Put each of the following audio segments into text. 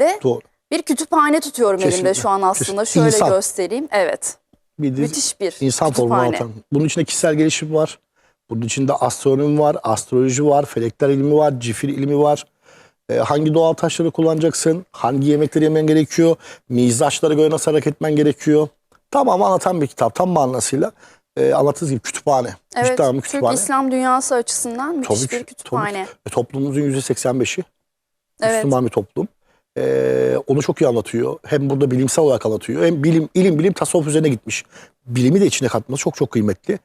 de Doğru. bir kütüphane tutuyorum elimde Kesinlikle. şu an aslında. Kesinlikle. Şöyle İnsan. göstereyim. Evet. De Müthiş bir insan kütüphane. anlatan. Bunun içinde kişisel gelişim var. Bunun içinde astronomi var, astroloji var, felekler ilmi var, cifir ilmi var. Ee, hangi doğal taşları kullanacaksın? Hangi yemekleri yemen gerekiyor? Mizaçlara göre nasıl hareket etmen gerekiyor? Tamam anlatan bir kitap. Tam manasıyla e, anlattığınız gibi kütüphane. Evet. Cidden bir Türk kütüphane. İslam dünyası açısından müthiş Tabii ki, bir kütüphane. E, toplumumuzun %85'i Evet. Müslüman bir toplum. Ee, onu çok iyi anlatıyor. Hem burada bilimsel olarak anlatıyor. Hem bilim, ilim bilim tasavvuf üzerine gitmiş. Bilimi de içine katması çok çok kıymetli.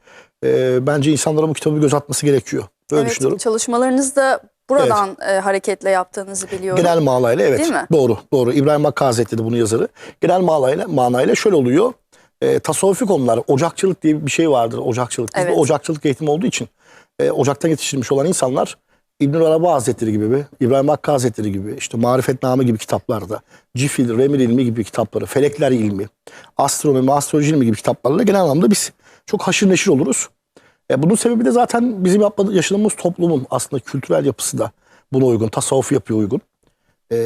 Ee, bence insanlara bu kitabı göz atması gerekiyor. Böyle evet. düşünüyorum. Çalışmalarınızı da buradan e, hareketle yaptığınızı biliyorum. Genel manayla evet. Değil mi? Doğru. Doğru. İbrahim Hakkı Hazretleri de bunun yazarı. Genel manayla, manayla şöyle oluyor. E, tasavvufi konular, ocakçılık diye bir şey vardır. Ocakçılık. Evet. ocakçılık eğitimi olduğu için e, ocaktan yetiştirilmiş olan insanlar İbnül Arabi Hazretleri gibi, İbrahim Hakkı Hazretleri gibi, işte Marifetname gibi kitaplarda, Cifil, Remil ilmi gibi kitapları, Felekler ilmi, astronomi, astroloji ilmi gibi kitaplarla genel anlamda biz çok haşır neşir oluruz. E, bunun sebebi de zaten bizim yaşadığımız toplumun aslında kültürel yapısı da buna uygun, tasavvuf yapıya uygun. E,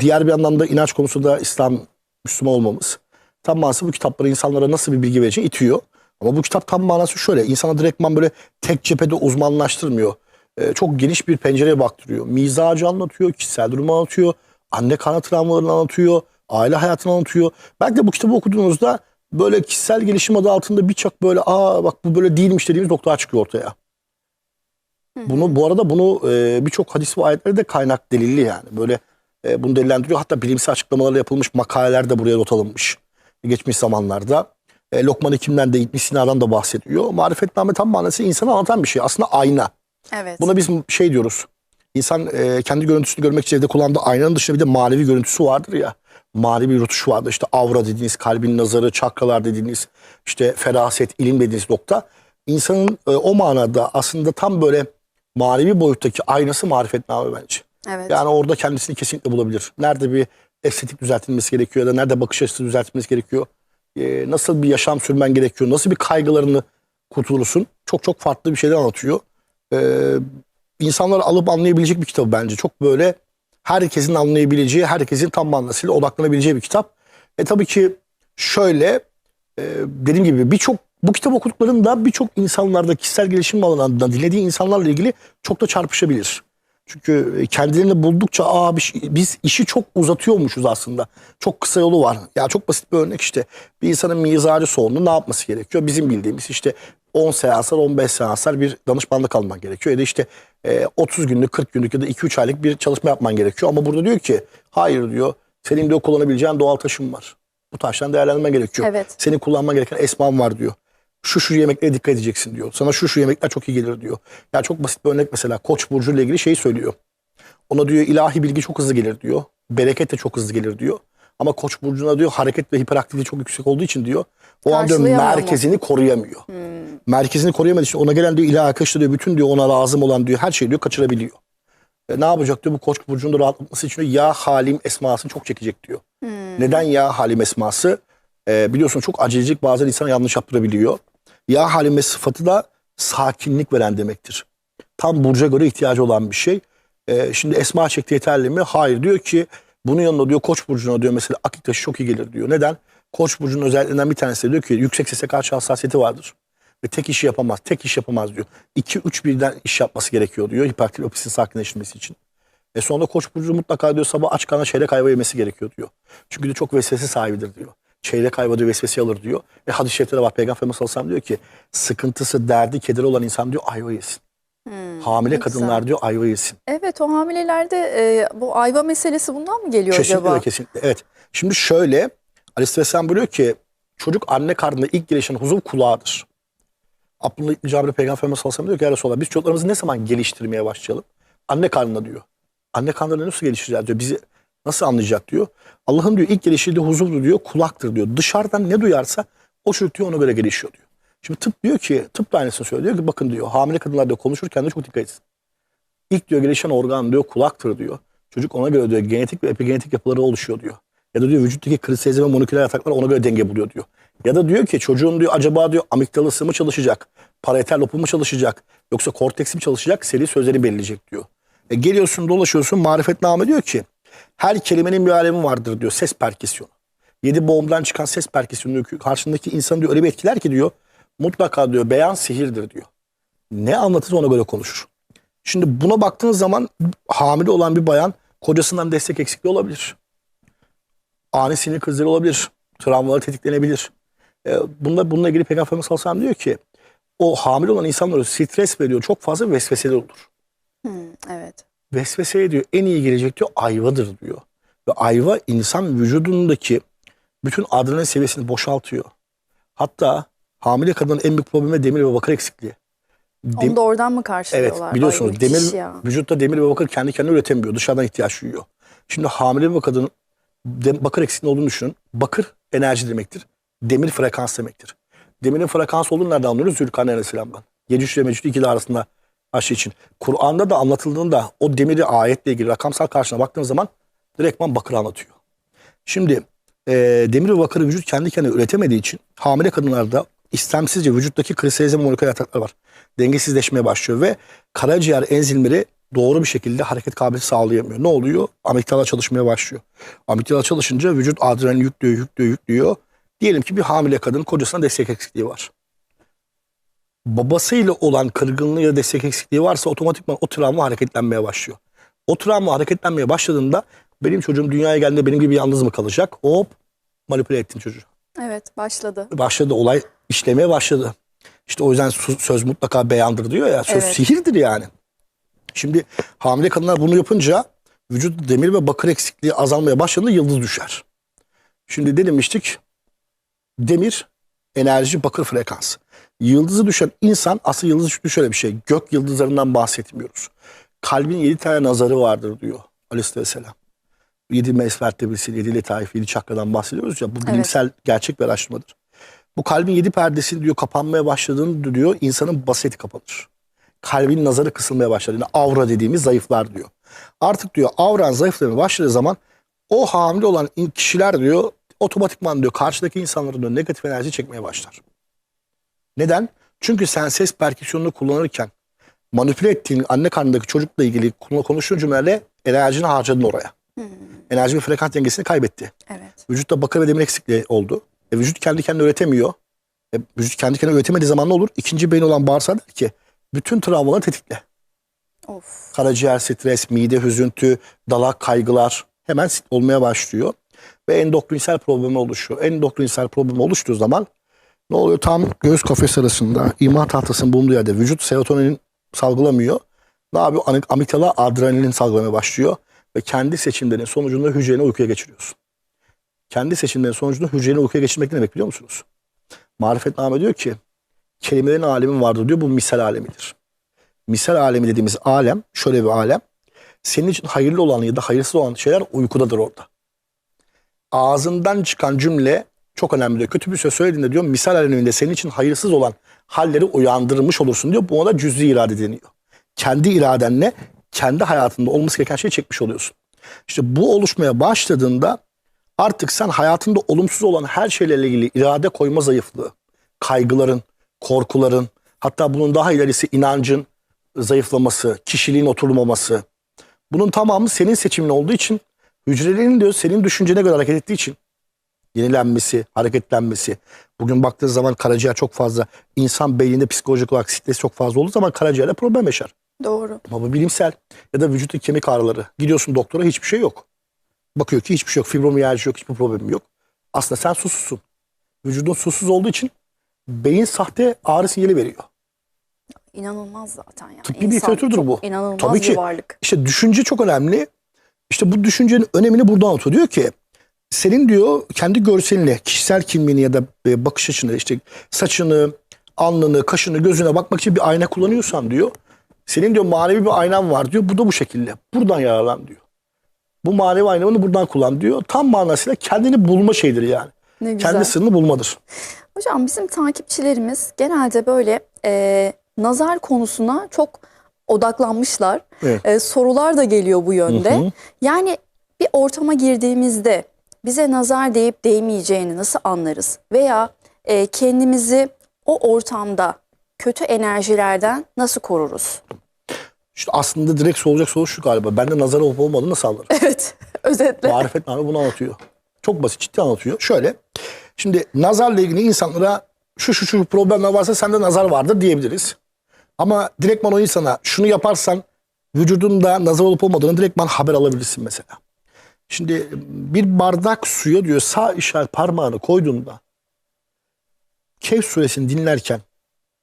diğer bir yandan da inanç konusunda İslam, Müslüman olmamız tam manası bu kitapları insanlara nasıl bir bilgi vereceğini itiyor. Ama bu kitap tam manası şöyle, insana direktman böyle tek cephede uzmanlaştırmıyor. E, çok geniş bir pencereye baktırıyor. Mizacı anlatıyor, kişisel durumu anlatıyor, anne karnı travmalarını anlatıyor, aile hayatını anlatıyor. Belki de bu kitabı okuduğunuzda böyle kişisel gelişim adı altında birçok böyle aa bak bu böyle değilmiş dediğimiz noktalar çıkıyor ortaya. Bunu bu arada bunu e, birçok hadis ve ayetleri de kaynak delilli yani. Böyle e, bunu delillendiriyor. Hatta bilimsel açıklamalarla yapılmış makaleler de buraya not alınmış. Geçmiş zamanlarda. E, Lokman Hekim'den de İbn Sina'dan da bahsediyor. Marifetname tam manası insanı anlatan bir şey. Aslında ayna. Evet. Buna biz şey diyoruz. İnsan e, kendi görüntüsünü görmek için evde kullandığı aynanın dışında bir de manevi görüntüsü vardır ya. Manevi bir rutuş vardır. İşte avra dediğiniz, kalbin nazarı, çakralar dediğiniz, işte feraset, ilim dediğiniz nokta. İnsanın e, o manada aslında tam böyle manevi boyuttaki aynası marifetname bence. evet. Yani orada kendisini kesinlikle bulabilir. Nerede bir estetik düzeltilmesi gerekiyor ya da nerede bakış açısı düzeltilmesi gerekiyor. e, nasıl bir yaşam sürmen gerekiyor. Nasıl bir kaygılarını kurtulursun. Çok çok farklı bir şeyler anlatıyor. Ee, insanlar alıp anlayabilecek bir kitap bence. Çok böyle herkesin anlayabileceği, herkesin tam manasıyla odaklanabileceği bir kitap. E tabii ki şöyle e, dediğim gibi birçok bu kitap okuduklarında birçok insanlarda kişisel gelişim alanında dinlediği insanlarla ilgili çok da çarpışabilir. Çünkü kendilerini buldukça Aa, biz, biz işi çok uzatıyormuşuz aslında. Çok kısa yolu var. Ya çok basit bir örnek işte. Bir insanın mizacı sorunu ne yapması gerekiyor? Bizim bildiğimiz işte 10 seanslar 15 seanslar bir danışmanlık alman gerekiyor. Ya da işte e, 30 günlük 40 günlük ya da 2-3 aylık bir çalışma yapman gerekiyor. Ama burada diyor ki hayır diyor senin diyor kullanabileceğin doğal taşın var. Bu taştan değerlendirmen gerekiyor. Evet. Senin kullanman gereken esman var diyor. Şu şu yemeklere dikkat edeceksin diyor. Sana şu şu yemekler çok iyi gelir diyor. Ya çok basit bir örnek mesela Koç burcu ile ilgili şeyi söylüyor. Ona diyor ilahi bilgi çok hızlı gelir diyor. Bereket de çok hızlı gelir diyor. Ama Koç burcuna diyor hareket ve hiperaktivite çok yüksek olduğu için diyor. O an diyor merkezini koruyamıyor. Merkezini koruyamadığı için ona gelen diyor ilahi akışta diyor bütün diyor ona lazım olan diyor her şeyi diyor kaçırabiliyor. E, ne yapacak diyor bu Koç burcunun da rahatlatması için diyor, ya halim esmasını çok çekecek diyor. Neden ya halim esması? E, biliyorsun çok acelecilik bazen insana yanlış yaptırabiliyor. Ya halime sıfatı da sakinlik veren demektir. Tam burca göre ihtiyacı olan bir şey. E, şimdi esma çekti yeterli mi? Hayır diyor ki bunun yanında diyor koç burcuna diyor mesela akik taşı çok iyi gelir diyor. Neden? Koç burcunun özelliklerinden bir tanesi de diyor ki yüksek sese karşı hassasiyeti vardır. Ve tek işi yapamaz. Tek iş yapamaz diyor. 2-3 birden iş yapması gerekiyor diyor. Hiperaktif opisin sakinleştirmesi için. E sonra Koç burcu mutlaka diyor sabah aç karnına çeyrek ayva yemesi gerekiyor diyor. Çünkü diyor çok vesvese sahibidir diyor. Çeyrek ayva diyor vesvese alır diyor. Ve hadis-i şerifte de var Peygamber Efendimiz sallallahu diyor ki sıkıntısı, derdi, kederi olan insan diyor ayva yesin. Hamile ne güzel. kadınlar diyor ayva yesin. Evet o hamilelerde e, bu ayva meselesi bundan mı geliyor Kesinlikle acaba? kesinlikle. Evet. Şimdi şöyle Aleyhisselam buyuruyor ki çocuk anne karnında ilk gelişen huzuv kulağıdır. Abdullah İbni Cabir Peygamber Efendimiz sallallahu aleyhi ve sellem diyor ki "Ya Resulallah biz çocuklarımızı ne zaman geliştirmeye başlayalım? Anne karnında diyor. Anne karnında nasıl geliştireceğiz diyor. Bizi nasıl anlayacak diyor. Allah'ın diyor ilk geliştirdiği huzuvdur diyor. Kulaktır diyor. Dışarıdan ne duyarsa o çocuk ona göre gelişiyor diyor. Şimdi tıp diyor ki tıp da aynısını söylüyor ki bakın diyor hamile kadınlar diyor konuşurken de çok dikkat etsin. İlk diyor gelişen organ diyor kulaktır diyor. Çocuk ona göre diyor genetik ve epigenetik yapıları oluşuyor diyor. Ya da diyor vücuttaki kristalize ve moleküler yataklar ona göre denge buluyor diyor. Ya da diyor ki çocuğun diyor acaba diyor amigdalısı mı çalışacak? Parietal lobu mu çalışacak? Yoksa korteks mi çalışacak? Seri sözleri belirleyecek diyor. E geliyorsun dolaşıyorsun marifetname diyor ki Her kelimenin bir alemi vardır diyor. Ses perküsyonu. Yedi boğumdan çıkan ses perküsyonu diyor. Karşındaki insanı diyor öyle bir etkiler ki diyor. Mutlaka diyor beyan sihirdir diyor. Ne anlatırsa ona göre konuşur. Şimdi buna baktığınız zaman hamile olan bir bayan kocasından destek eksikliği olabilir. Ani sinir krizleri olabilir. Travmaları tetiklenebilir. Ee, bunda, bununla ilgili Peygamber Efendimiz diyor ki o hamile olan insanlara stres veriyor. Çok fazla vesveseler olur. Hmm, evet. Vesveseye diyor en iyi gelecek diyor ayvadır diyor. Ve ayva insan vücudundaki bütün adrenalin seviyesini boşaltıyor. Hatta hamile kadının en büyük problemi demir ve bakır eksikliği. Dem- Onu da oradan mı Evet karşılıyorlar? Ay, biliyorsunuz müthiş demir vücutta demir ve bakır kendi kendine üretemiyor. Dışarıdan ihtiyaç duyuyor. Şimdi hamile bir kadının bakır eksikliği olduğunu düşünün. Bakır enerji demektir. Demir frekans demektir. Demirin frekans olduğunu nereden anlıyoruz? Zülkarneyn Aleyhisselam'dan. Yecüc ile Mecüc ikili arasında aşı için. Kur'an'da da anlatıldığında o demiri ayetle ilgili rakamsal karşına baktığın zaman direktman bakır anlatıyor. Şimdi e, demir ve bakırı vücut kendi kendine üretemediği için hamile kadınlarda istemsizce vücuttaki kristalize moleküler yataklar var. Dengesizleşmeye başlıyor ve karaciğer enzimleri doğru bir şekilde hareket kabiliyeti sağlayamıyor. Ne oluyor? Amigdala çalışmaya başlıyor. Amigdala çalışınca vücut adrenalin yüklüyor, yüklüyor, yüklüyor. Diyelim ki bir hamile kadın kocasına destek eksikliği var. Babasıyla olan kırgınlığı ya da destek eksikliği varsa otomatikman o travma hareketlenmeye başlıyor. O travma hareketlenmeye başladığında benim çocuğum dünyaya geldiğinde benim gibi yalnız mı kalacak? Hop manipüle ettin çocuğu. Evet başladı. Başladı olay işlemeye başladı. İşte o yüzden söz mutlaka beyandır diyor ya. Söz Evet. sihirdir yani. Şimdi hamile kadınlar bunu yapınca vücut demir ve bakır eksikliği azalmaya başladığında yıldız düşer. Şimdi ne demiştik? Demir, enerji, bakır frekans. Yıldızı düşen insan aslında yıldız düştüğü şöyle bir şey. Gök yıldızlarından bahsetmiyoruz. Kalbin yedi tane nazarı vardır diyor Aleyhisselam. Yedi mesferte bilsin, yedi letaif, yedi çakradan bahsediyoruz ya. Bu bilimsel gerçek bir araştırmadır. Bu kalbin yedi perdesi diyor kapanmaya başladığında diyor insanın baseti kapanır. Kalbin nazarı kısılmaya başlar. Yani avra dediğimiz zayıflar diyor. Artık diyor avran zayıflamaya başladığı zaman o hamile olan kişiler diyor otomatikman diyor karşıdaki insanların diyor, negatif enerji çekmeye başlar. Neden? Çünkü sen ses perküsyonunu kullanırken manipüle ettiğin anne karnındaki çocukla ilgili konu- konuştuğun cümlelerle enerjini harcadın oraya. Enerji ve frekans dengesini kaybetti. Evet. Vücutta bakır ve demir eksikliği oldu. E, vücut kendi kendine üretemiyor. E, vücut kendi kendine üretemediği zaman ne olur? İkinci beyin olan bağırsağı der ki bütün travmaları tetikle. Of. Karaciğer stres, mide hüzüntü, dalak kaygılar hemen olmaya başlıyor. Ve endokrinsel problemi oluşuyor. Endokrinsel problemi oluştuğu zaman ne oluyor? Tam göğüs kafesi arasında imha tahtasının bulunduğu yerde vücut serotonin salgılamıyor. Ne yapıyor? Am- Amigdala adrenalin salgılamaya başlıyor. Ve kendi seçimlerinin sonucunda hücreni uykuya geçiriyorsun. Kendi seçimlerinin sonucunda hücreni uykuya geçirmek ne demek biliyor musunuz? Marifetname diyor ki kelimelerin alemi vardır diyor. Bu misal alemidir. Misal alemi dediğimiz alem şöyle bir alem. Senin için hayırlı olan ya da hayırsız olan şeyler uykudadır orada. Ağzından çıkan cümle çok önemli diyor. Kötü bir söz söylediğinde diyor misal aleminde senin için hayırsız olan halleri uyandırmış olursun diyor. Bu ona cüz'i irade deniyor. Kendi iradenle kendi hayatında olması gereken şeyi çekmiş oluyorsun. İşte bu oluşmaya başladığında artık sen hayatında olumsuz olan her şeylerle ilgili irade koyma zayıflığı, kaygıların, korkuların, hatta bunun daha ilerisi inancın zayıflaması, kişiliğin oturmaması. Bunun tamamı senin seçimin olduğu için hücrelerin diyor senin düşüncene göre hareket ettiği için yenilenmesi, hareketlenmesi. Bugün baktığınız zaman karaciğer çok fazla insan beyninde psikolojik olarak stres çok fazla olduğu zaman karaciğerde problem yaşar. Doğru. Ama bu bilimsel ya da vücuttaki kemik ağrıları. Gidiyorsun doktora hiçbir şey yok. Bakıyor ki hiçbir şey yok. Fibromiyalji yok. Hiçbir problemim yok. Aslında sen susuzsun. Vücudun susuz olduğu için beyin sahte ağrı sinyali veriyor. İnanılmaz zaten yani. Tıbbi bir literatürdür bu. İnanılmaz Tabii bir ki. varlık. İşte düşünce çok önemli. İşte bu düşüncenin önemini buradan anlatıyor. Diyor ki senin diyor kendi görselinle, kişisel kimliğini ya da e, bakış açını, işte saçını, alnını, kaşını, gözüne bakmak için bir ayna kullanıyorsan diyor. Senin diyor manevi bir aynan var diyor. Bu da bu şekilde. Buradan yararlan diyor. Bu manevi aynanı buradan kullan diyor. Tam manasıyla kendini bulma şeyidir yani. Ne güzel. Kendi sırrını bulmadır. Hocam bizim takipçilerimiz genelde böyle e, nazar konusuna çok odaklanmışlar. Evet. E, sorular da geliyor bu yönde. Hı hı. Yani bir ortama girdiğimizde bize nazar değip değmeyeceğini nasıl anlarız? Veya e, kendimizi o ortamda kötü enerjilerden nasıl koruruz? İşte aslında direkt sorulacak soru şu galiba. Bende nazar olup olmadığını nasıl anlarım? Evet. Özetle. Marifetname bunu anlatıyor. Çok basit ciddi anlatıyor. Şöyle. Şimdi nazarla ilgili insanlara şu şu şu problemler varsa sende nazar vardır diyebiliriz. Ama direktman o insana şunu yaparsan vücudunda nazar olup olmadığını direktman haber alabilirsin mesela. Şimdi bir bardak suya diyor sağ işaret parmağını koyduğunda Kehf suresini dinlerken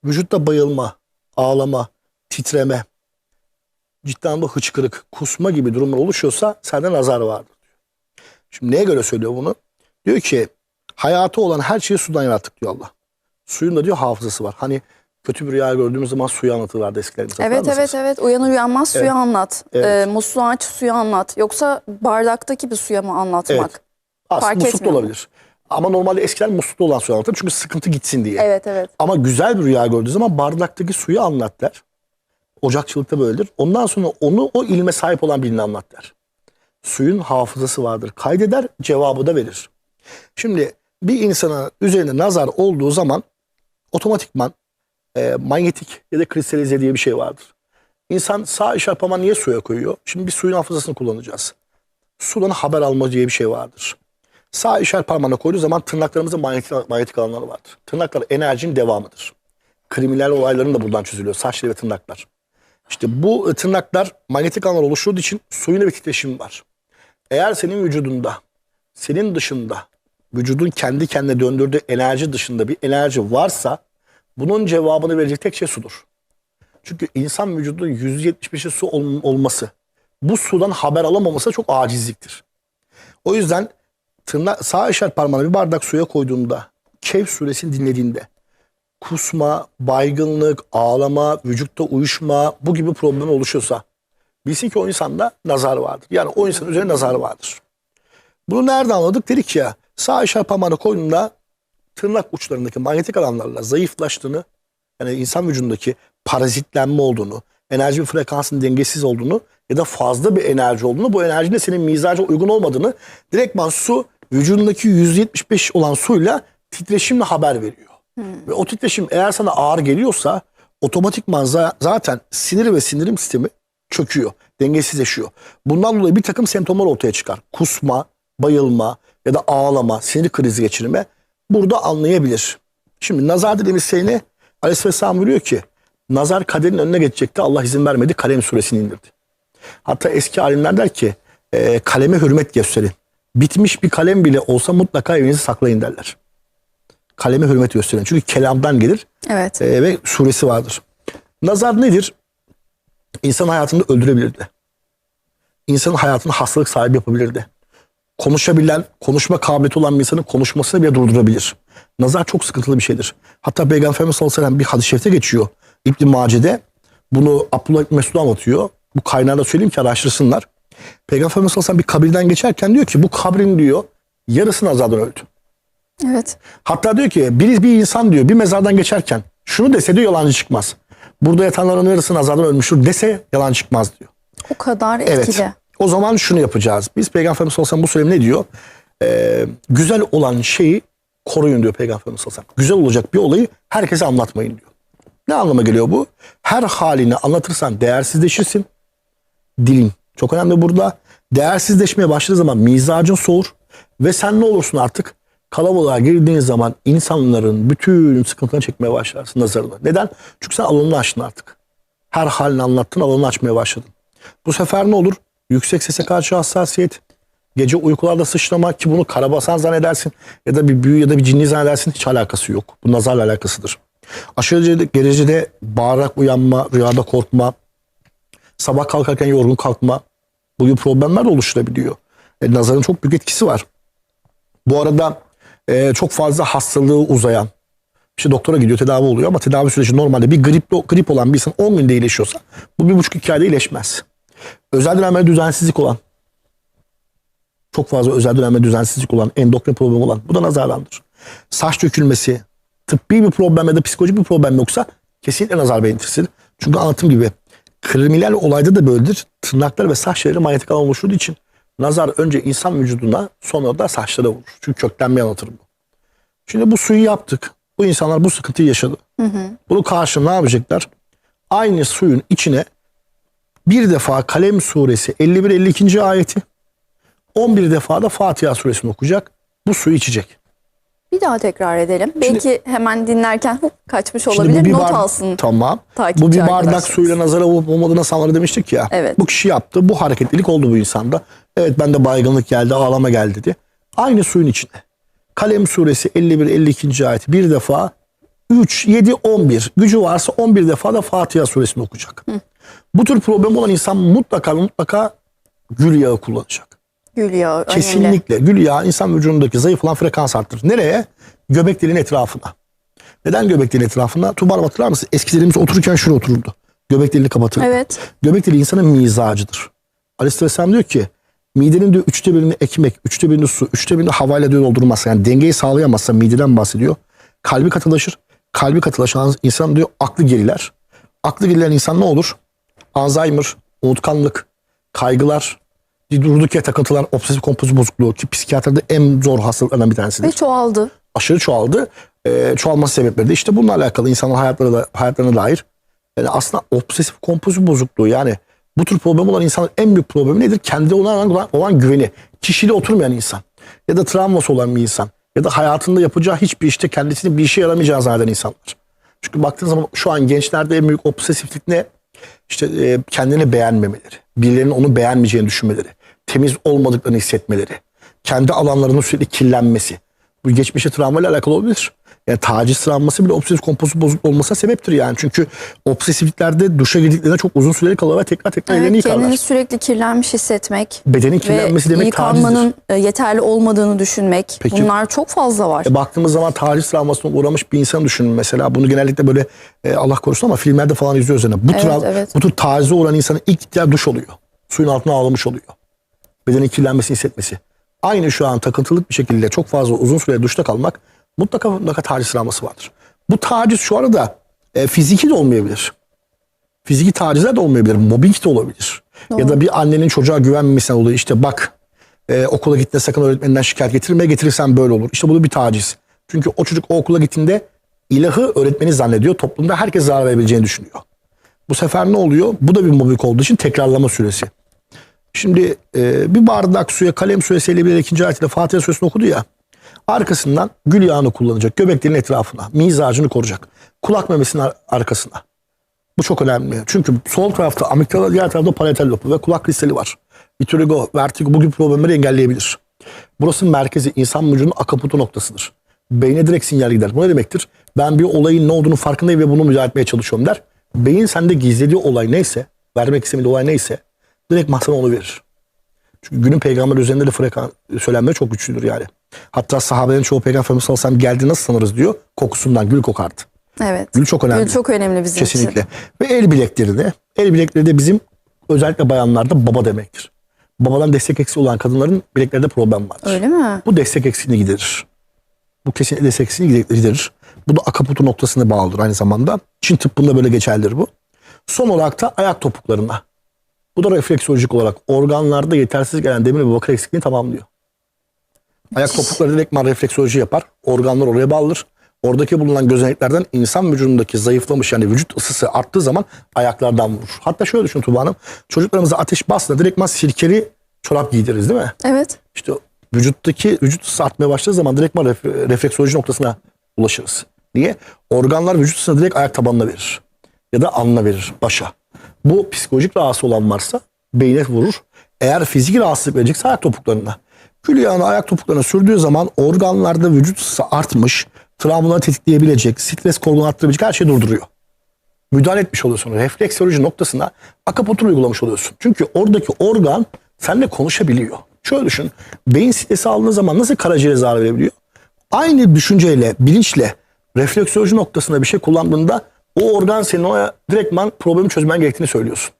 vücutta bayılma, ağlama, titreme, ciddi anlamda hıçkırık, kusma gibi durumlar oluşuyorsa sende nazar vardır diyor. Şimdi neye göre söylüyor bunu? Diyor ki hayatı olan her şeyi sudan yarattık diyor Allah. Suyun da diyor hafızası var. Hani kötü bir rüya gördüğümüz zaman suyu anlatırlardı eskilerimiz. Evet mısınız? evet evet uyanır uyanmaz suyu Evet. anlat. Evet. Ee, musluğu aç suyu anlat. Yoksa bardaktaki bir suya mı anlatmak? Evet. Aslında Fark musluk da olabilir. Ama normalde eskiler muslukta olan suyu anlatır. Çünkü sıkıntı gitsin diye. Evet evet. Ama güzel bir rüya gördüğü zaman bardaktaki suyu anlat der. Ocakçılıkta böyledir. Ondan sonra onu o ilme sahip olan birini anlat der. Suyun hafızası vardır. Kaydeder, cevabı da verir. Şimdi bir insana üzerine nazar olduğu zaman otomatikman e, manyetik ya da kristalize diye bir şey vardır. İnsan sağ işaret parmağını niye suya koyuyor? Şimdi bir suyun hafızasını kullanacağız. Sudan haber alma diye bir şey vardır. Sağ işaret parmağına koyduğu zaman tırnaklarımızda manyetik, manyetik alanları vardır. Tırnaklar enerjinin devamıdır. Kriminal olayların da buradan çözülüyor. Saçları ve tırnaklar. İşte bu e, tırnaklar manyetik alanlar oluşturduğu için suyun da bir titreşimi var. Eğer senin vücudunda, senin dışında, vücudun kendi kendine döndürdüğü enerji dışında bir enerji varsa bunun cevabını verecek tek şey sudur. Çünkü insan vücudunun %75'i su ol- olması, bu sudan haber alamaması çok acizliktir. O yüzden tırnak, sağ işaret parmağını bir bardak suya koyduğunda, Kehf suresini dinlediğinde kusma, baygınlık, ağlama, vücutta uyuşma bu gibi problem oluşuyorsa bilsin ki o insanda nazar vardır. Yani o insanın üzerine nazar vardır. Bunu nereden anladık? Dedik ya sağ işaret parmağını koyduğunda tırnak uçlarındaki manyetik alanlarla zayıflaştığını yani insan vücudundaki parazitlenme olduğunu, enerji frekansının dengesiz olduğunu ya da fazla bir enerji olduğunu, bu enerjinin senin mizaca uygun olmadığını direktman su vücudundaki %75 olan suyla titreşimle haber veriyor. Ve o titreşim eğer sana ağır geliyorsa otomatikman za- zaten sinir ve sindirim sistemi çöküyor, dengesizleşiyor. Bundan dolayı bir takım semptomlar ortaya çıkar. Kusma, bayılma ya da ağlama, sinir krizi geçirme burada anlayabilir. Şimdi nazar dediğimiz şey ne? Aleyhisselam buyuruyor ki nazar kaderin önüne geçecekti Allah izin vermedi kalem suresini indirdi. Hatta eski alimler der ki e, kaleme hürmet gösterin. Bitmiş bir kalem bile olsa mutlaka evinizi saklayın derler. Kaleme hürmet gösterin. Çünkü kelamdan gelir Evet. e, ve suresi vardır. Nazar nedir? İnsan hayatını öldürebilirdi. İnsanın hayatını hastalık sahibi yapabilirdi. Konuşabilen, konuşma kabiliyeti olan bir insanın konuşmasını bile durdurabilir. Nazar çok sıkıntılı bir şeydir. Hatta Peygamberimiz sallallahu aleyhi ve sellem bir hadis-i şerifte geçiyor. İbn Mace'de bunu Abdullah İbn Mesud anlatıyor. Bu kaynağı da söyleyeyim ki araştırsınlar. Sallallahu aleyhi ve sellem bir kabirden geçerken diyor ki bu kabrin diyor yarısı nazardan öldü. Evet. Hatta diyor ki bir, bir insan diyor bir mezardan geçerken şunu dese diyor yalancı çıkmaz. Burada yatanların yarısı nazardan ölmüştür dese yalan çıkmaz diyor. O kadar Evet. O zaman şunu yapacağız. Biz Peygamberimiz sallallahu aleyhi ve sellem bu söylem ne diyor? Ee, güzel olan şeyi koruyun diyor Peygamberimiz sallallahu aleyhi ve sellem. Güzel olacak bir olayı herkese anlatmayın diyor. Ne anlama geliyor bu? Her halini anlatırsan değersizleşirsin. Dilin çok önemli burada. Değersizleşmeye başladığı zaman mizacın soğur. Ve sen ne olursun artık? Kalabalığa girdiğin zaman insanların bütün sıkıntılarını çekmeye başlarsın nazarını. Neden? Çünkü sen alanını açtın artık. Her halini anlattın alanını açmaya başladın. Bu sefer ne olur? Yüksek sese karşı hassasiyet, gece uykularda sıçrama ki bunu karabasan zannedersin ya da bir büyü ya da bir cinni zannedersin hiç alakası yok. Bu nazarla alakasıdır. Aşırı derecede bağırarak uyanma, rüyada korkma, sabah kalkarken yorgun kalkma bu gibi problemler de oluşturabiliyor. E, nazarın çok büyük etkisi var. Bu arada e, çok fazla hastalığı uzayan, işte doktora gidiyor tedavi oluyor ama tedavi süreci normalde bir grip, grip olan bir insan 10 günde iyileşiyorsa bu bir buçuk iki ayda iyileşmez. Özel dönemde düzensizlik olan, çok fazla özel dönemde düzensizlik olan, endokrin problemi olan bu da nazardandır. Saç dökülmesi, tıbbi bir problem ya da psikolojik bir problem yoksa kesinlikle nazar belirtisidir. Çünkü anlattığım gibi kriminal olayda da böyledir. Tırnaklar ve saç yerleri manyetik alan oluşturduğu için nazar önce insan vücuduna sonra da saçlara vurur. Çünkü köklenmeyi anlatır bu. Şimdi bu suyu yaptık. Bu insanlar bu sıkıntıyı yaşadı. Bunu karşı ne yapacaklar? Aynı suyun içine bir defa Kalem suresi 51-52. ayeti 11 defa da Fatiha suresini okuyacak. Bu suyu içecek. Bir daha tekrar edelim. Belki hemen dinlerken hop, kaçmış Şimdi olabilir. bir Not alsın. Tamam. Bu bir bardak suyla nazara olup olmadığına sanları demiştik ya. Evet. Bu kişi yaptı. Bu hareketlilik oldu bu insanda. Evet bende baygınlık geldi, ağlama geldi dedi. Aynı suyun içinde. Kalem suresi 51-52. ayet bir defa 3, 7, 11. Gücü varsa 11 defa da Fatiha suresini okuyacak. Bu tür problem olan insan mutlaka mutlaka gül yağı kullanacak. Gül yağı önemli. Kesinlikle. Gül yağı insan vücudundaki zayıf olan frekans arttırır. Nereye? Göbek deliğinin etrafına. Neden göbek deliğinin etrafına? Tuğba hatırlar mısın? Eskilerimiz otururken şuraya otururdu. Göbek deliğini kapatırdı. Evet. Göbek deliği insanın mizacıdır. Aleyhisselam diyor ki midenin diyor üçte birini ekmek, üçte birini su, üçte birini havayla diyor doldurmazsa yani dengeyi sağlayamazsa mideden bahsediyor. Kalbi katılaşır. Kalbi katılaşan insan diyor aklı geriler. Aklı gerilen insan ne olur? Alzheimer, unutkanlık, kaygılar, durduk yere takıntılar, obsesif kompulsif bozukluğu ki psikiyatride en zor hastalıklardan bir tanesidir Ve çoğaldı. aşırı çoğaldı. Ee, çoğalması sebepleri de işte bununla alakalı insanların hayatları da, hayatlarına dair. Yani aslında obsesif kompulsif bozukluğu yani bu tür problem olan insanın en büyük problemi nedir? Kendi olan, olan, olan güveni. Kişiliği oturmayan insan. Ya da travması olan bir insan. Ya da hayatında yapacağı hiçbir işte kendisini bir işe yaramayacağını zanneden insanlar. Çünkü baktığın zaman şu an gençlerde en büyük obsesiflik ne? İşte e, kendini beğenmemeleri. Birilerinin onu beğenmeyeceğini düşünmeleri. Temiz olmadıklarını hissetmeleri. Kendi alanlarının sürekli kirlenmesi. Bu geçmişe travmayla alakalı olabilir. Yani taciz travması bile obsesif kompulsif bozukluk olmasına sebeptir yani. Çünkü obsesifliklerde duşa girdiklerinde çok uzun süreli kalır ve tekrar tekrar ellerini Evet, yıkarlar. kendini sürekli kirlenmiş hissetmek. Bedenin kirlenmesi demek yıkanmanın e, yeterli olmadığını düşünmek. Peki- Bunlar çok fazla var. E baktığımız zaman taciz travmasına uğramış bir insan düşünün mesela. Bunu genellikle böyle e, Allah korusun ama filmlerde falan izliyoruz. Yani. Bu, Evet, trav- evet. bu tür tacize uğrayan insanın ilk ihtiyacı duş oluyor. Suyun altına ağlamış oluyor. Bedenin kirlenmesini hissetmesi. Aynı şu an takıntılık bir şekilde çok fazla uzun süre duşta kalmak mutlaka mutlaka taciz travması vardır. Bu taciz şu arada e, fiziki de olmayabilir. Fiziki tacizler de olmayabilir. Mobbing de olabilir. Ya da bir annenin çocuğa güvenmemesinden dolayı işte bak e, okula gitme sakın öğretmeninden şikayet getirme getirirsen böyle olur. İşte bu da bir taciz. Çünkü o çocuk o okula gittiğinde ilahı öğretmeni zannediyor. Toplumda herkes zarar verebileceğini düşünüyor. Bu sefer ne oluyor? Bu da bir mobbing olduğu için tekrarlama süresi. Şimdi e, bir bardak suya kalem suresi 51 ikinci ayetiyle Fatiha suresini okudu ya. Arkasından gül yağını kullanacak. Göbeklerin etrafına. Mizacını koruyacak. Kulak memesinin ar- arkasına. Bu çok önemli. Çünkü sol tarafta amigdala, diğer tarafta parietal lobu ve kulak kristali var. Vitiligo, vertigo bu gibi problemleri engelleyebilir. Burası merkezi insan vücudunun akaputu noktasıdır. Beyne direkt sinyal gider. Bu ne demektir? Ben bir olayın ne olduğunu farkındayım ve bunu müdahale etmeye çalışıyorum der. Beyin sende gizlediği olay neyse, vermek istemediği olay neyse direkt sana onu verir. Çünkü günün peygamber üzerinde de frekan söylenmeleri çok güçlüdür yani. Hatta sahabelerin çoğu peygamber sallallahu aleyhi ve geldi nasıl sanırız diyor. Kokusundan gül kokardı. Evet. Gül çok önemli. Gül çok önemli bizim Kesinlikle. için. Ve el bilekleri de. El bilekleri de bizim özellikle bayanlarda baba demektir. Babadan destek eksiği olan kadınların bileklerinde problem vardır. Öyle mi? Bu destek eksiğini giderir. Bu kesinlikle destek eksiğini giderir. Bu da akaputu noktasına bağlıdır aynı zamanda. Çin tıbbında böyle geçerlidir bu. Son olarak da ayak topuklarına. Bu da refleksolojik olarak organlarda yetersiz gelen demir ve bakır eksikliğini tamamlıyor. Ayak topukları direktman refleksoloji yapar. Organlar oraya bağlıdır. Oradaki bulunan gözeneklerden insan vücudundaki zayıflamış yani vücut ısısı arttığı zaman ayaklardan vurur. Hatta şöyle düşün Tuba Hanım. Çocuklarımıza ateş basla direktman sirkeli çorap giydiririz değil mi? Evet. İşte vücuttaki vücut ısı artmaya başladığı zaman direktman ref- refleksoloji noktasına ulaşırız. Niye? Organlar vücut ısısını direkt ayak tabanına verir. Ya da alnına verir, başa. Bu psikolojik rahatsız olan varsa beyne vurur. Eğer fiziki rahatsızlık verecekse ayak topuklarına. Kül yağını ayak topuklarına sürdüğü zaman organlarda vücut ısısı artmış, travmaları tetikleyebilecek, stres korkularını arttırabilecek her şeyi durduruyor müdahale etmiş oluyorsun. Refleksoloji noktasına akaputur uygulamış oluyorsun. Çünkü oradaki organ seninle konuşabiliyor. Şöyle düşün. Beyin stresi aldığın zaman nasıl karaciğere zarar verebiliyor? Aynı düşünceyle, bilinçle refleksoloji noktasında bir şey kullandığında o organ senin o direktman problemi çözmen gerektiğini söylüyorsun.